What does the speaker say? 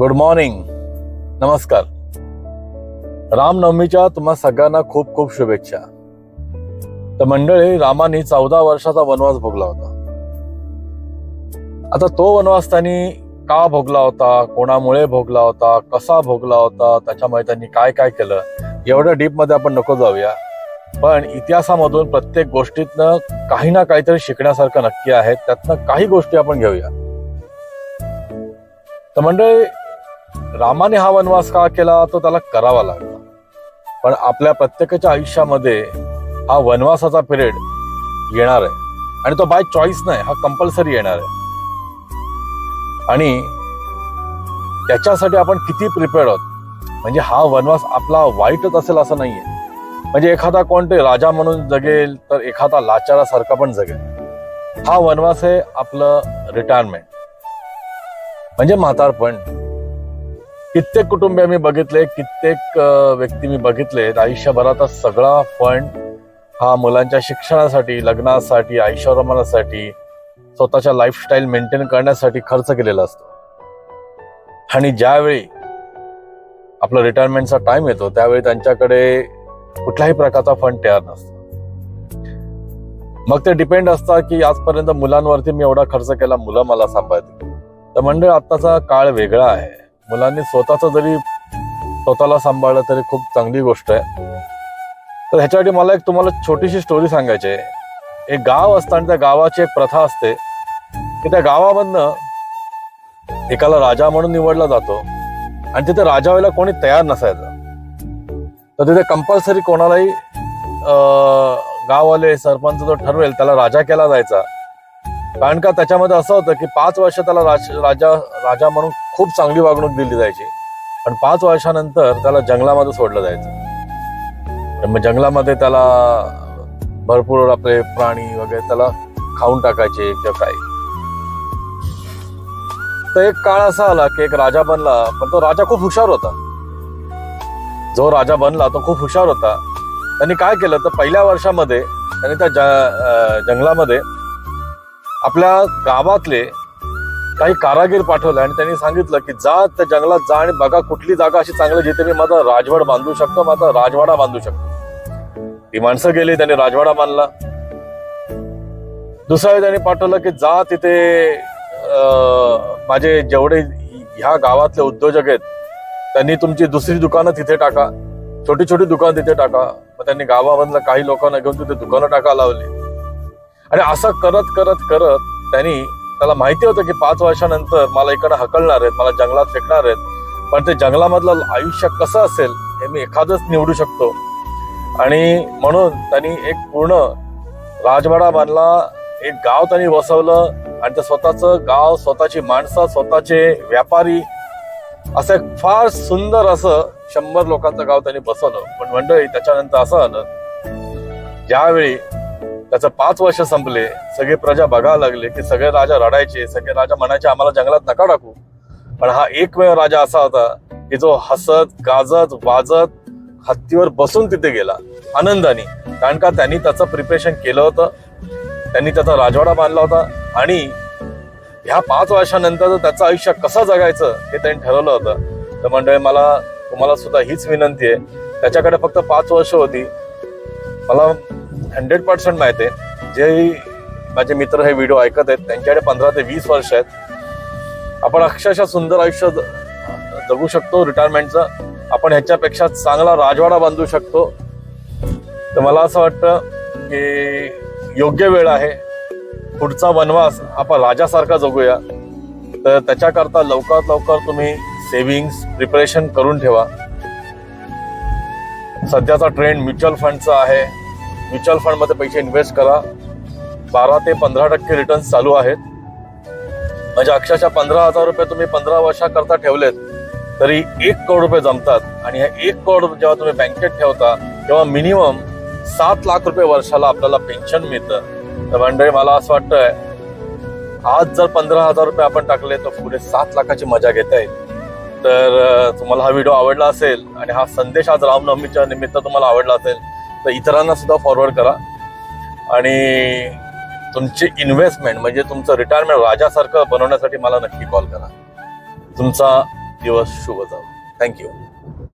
Good morning नमस्कार. रामनवमीच्या तुम्हा सगळ्यांना खूप खूप शुभेच्छा. तर मंडळी रामाने चौदा वर्षाचा वनवास भोगला होता. आता तो वनवास त्यांनी का भोगला होता? कोणामुळे भोगला होता? कसा भोगला होता? त्याच्यामुळे त्यांनी काय काय केलं? एवढ्या डीपमध्ये आपण नको जाऊया. पण इतिहासामधून प्रत्येक गोष्टीतनं काही ना काहीतरी शिकण्यासारखं नक्की आहे. त्यातनं काही गोष्टी आपण घेऊया. तर मंडळी रामाने हा वनवास का केला? तो त्याला करावा लागला. पण आपल्या प्रत्येकाच्या आयुष्यामध्ये हा वनवासाचा पिरियड येणार आहे. आणि तो बाय चॉईस नाही हा कंपल्सरी येणार आहे. आणि त्याच्यासाठी आपण किती प्रिपेअर्ड आहोत? म्हणजे हा वनवास आपला वाईटच असेल असं नाहीये. म्हणजे एखादा कोणते राजा म्हणून जगेल तर एखादा लाचारासारखा पण जगेल. हा वनवास आहे आपलं रिटायरमेंट म्हणजे म्हातारपण. कित्येक कुटुंबीय मी बघितले कित्येक व्यक्ती मी बघितले आयुष्यभराचा सगळा फंड हा मुलांच्या शिक्षणासाठी लग्नासाठी ऐश्वर्यमानासाठी स्वतःच्या लाईफस्टाईल मेंटेन करण्यासाठी खर्च केलेला असतो. आणि ज्यावेळी आपला रिटायरमेंटचा टाइम येतो त्यावेळी त्यांच्याकडे कुठल्याही प्रकारचा फंड तयार नसतो. मग ते डिपेंड असतात की आजपर्यंत मुलांवरती मी एवढा खर्च केला मुलं मला सांभाळतील. तर म्हणजे आत्ताचा काळ वेगळा आहे. मुलांनी स्वतःच जरी स्वतःला सांभाळलं तरी खूप चांगली गोष्ट आहे. तर ह्याच्यासाठी मला एक तुम्हाला छोटीशी स्टोरी सांगायची आहे. एक गाव असतं आणि त्या गावाची एक प्रथा असते की त्या गावामधनं एकाला राजा म्हणून निवडला जातो आणि तिथे राजा व्हायला कोणी तयार नसायचं. तर तिथे कंपल्सरी कोणालाही गाववाले सरपंच जो ठरवेल त्याला राजा केला जायचा. कारण का त्याच्यामध्ये असं होतं की पाच वर्ष त्याला राज- राजा राजा म्हणून खूप चांगली वागणूक दिली जायची. पण पाच वर्षानंतर त्याला जंगलामध्ये सोडलं जायचं. तर मग जंगलामध्ये त्याला भरपूर आपले प्राणी वगैरे त्याला खाऊन टाकायचे किंवा काय. तर एक काळ असा आला की एक राजा बनला पण तो राजा खूप हुशार होता. जो राजा बनला तो खूप हुशार होता. त्यांनी काय केलं तर पहिल्या वर्षामध्ये त्यांनी त्या जंगलामध्ये आपल्या गावातले काही कारागीर पाठवले आणि त्यांनी सांगितलं की जा त्या जंगलात जा आणि बघा कुठली जागा अशी चांगली जिथे मी माझा राजवाड बांधू शकतो माझा राजवाडा बांधू शकतो. ती माणसं गेली त्यांनी राजवाडा बांधला. दुसऱ्या त्यांनी पाठवलं की जा तिथे माझे जेवढे ह्या गावातले उद्योजक आहेत त्यांनी तुमची दुसरी दुकानं तिथे टाका. छोटी छोटी दुकानं तिथे टाका. मग त्यांनी गावामधलं काही लोकांना घेऊन तिथे दुकानं टाका लावली. आणि असं करत करत करत त्यांनी त्याला माहिती होतं की पाच वर्षानंतर मला इकडे हकलणार आहेत मला जंगलात फेकणार आहेत. पण ते जंगलामधलं आयुष्य कसं असेल हे मी एखादंच निवडू शकतो. आणि म्हणून त्यांनी एक पूर्ण राजवाडा बांधला एक गाव त्यांनी वसवलं आणि ते स्वतःचं गाव स्वतःची माणसं स्वतःचे व्यापारी असं एक फार सुंदर असं शंभर लोकांचं गाव त्यांनी बसवलं. पण मंडळी त्याच्यानंतर असं आलं. ज्यावेळी त्याचं पाच वर्ष संपले. सगळे प्रजा बघायला लागले की सगळे राजा रडायचे सगळे राजा म्हणायचे आम्हाला जंगलात नका टाकू. पण हा एकमेव राजा असा होता की जो हसत गाजत वाजत हत्तीवर बसून तिथे गेला आनंदाने. कारण का त्यांनी त्याचं प्रिपरेशन केलं होतं. त्यांनी त्याचा राजवाडा बांधला होता आणि ह्या पाच वर्षानंतर त्याचं आयुष्य कसं जगायचं हे त्यांनी ठरवलं होतं. तर मंडळी मला तुम्हाला सुद्धा हीच विनंती आहे. त्याच्याकडे फक्त पाच वर्ष होती. मला हंड्रेड पर्सेंट माहिती आहे. जे माझे मित्र हे व्हिडिओ ऐकत आहेत त्यांच्याकडे पंधरा ते वीस वर्ष आहेत. आपण अक्षरशः सुंदर आयुष्य जगू शकतो रिटायरमेंटचं आपण ह्याच्यापेक्षा चांगला राजवाडा बांधू शकतो. तर मला असं वाटतं की योग्य वेळ आहे. पुढचा वनवास आपण राजासारखा जगूया. तर त्याच्याकरता लवकरात लवकर तुम्ही सेव्हिंग्स प्रिपरेशन करून ठेवा. सध्याचा ट्रेंड म्युच्युअल फंडचा आहे. म्युच्युअल फंडमध्ये पैसे इन्व्हेस्ट करा. बारा ते पंधरा टक्के रिटर्न चालू आहेत. म्हणजे अक्षरशः पंधरा हजार रुपये तुम्ही पंधरा वर्षाकरता ठेवलेत तरी एक करोड रुपये जमतात. आणि हे एक करोड जेव्हा तुम्ही बँकेत ठेवता तेव्हा मिनिमम सात लाख रुपये वर्षाला आपल्याला पेन्शन मिळतं. तर मंडळी मला असं वाटतंय आज जर पंधरा हजार रुपये आपण टाकले तर पुढे सात लाखाची मजा घेता येईल. तर तुम्हाला हा व्हिडिओ आवडला असेल आणि हा संदेश आज रामनवमीच्या निमित्त तुम्हाला आवडला असेल तर इतरांना सुद्धा फॉरवर्ड करा. आणि तुमची इन्व्हेस्टमेंट म्हणजे तुमचं रिटायरमेंट राजासारखं बनवण्यासाठी मला नक्की कॉल करा. तुमचा दिवस शुभ जाऊ थँक्यू